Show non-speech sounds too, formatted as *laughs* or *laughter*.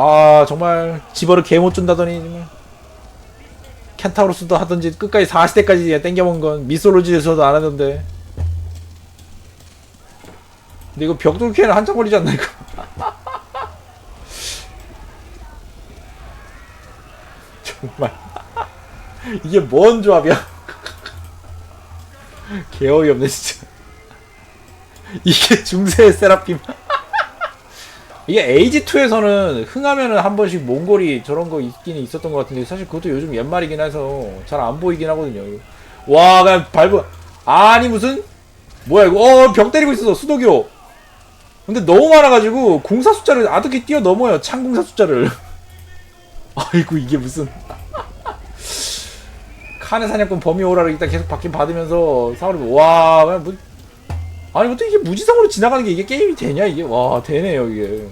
아 정말 집어를 개 못 준다더니 정말 켄타우로스도 하던지 끝까지 40대까지 땡겨본 건 미솔로지에서도 안 하던데. 근데 이거 벽돌 캐는 한참 걸리지 않나 이거 *laughs* 정말. *laughs* 이게 뭔 조합이야? *laughs* 개 어이없네 진짜. 이게 중세 세라핌 이게 에이지2에서는 흥하면은 한 번씩 몽골이 저런 거 있긴 있었던 것 같은데 사실 그것도 요즘 옛말이긴 해서 잘 안 보이긴 하거든요. 와, 그냥 밟은, 아니 무슨, 뭐야 이거, 어, 벽 때리고 있어, 수도교. 근데 너무 많아가지고 공사 숫자를 아득히 뛰어 넘어요, 창공사 숫자를. *laughs* 아이고, 이게 무슨. 칸의 사냥꾼 범위 오라를 일단 계속 받긴 받으면서 사월이 와 그냥 뭐 아니 어떻게 이게 무지성으로 지나가는 게 이게 게임이 되냐 이게 와 되네요 이게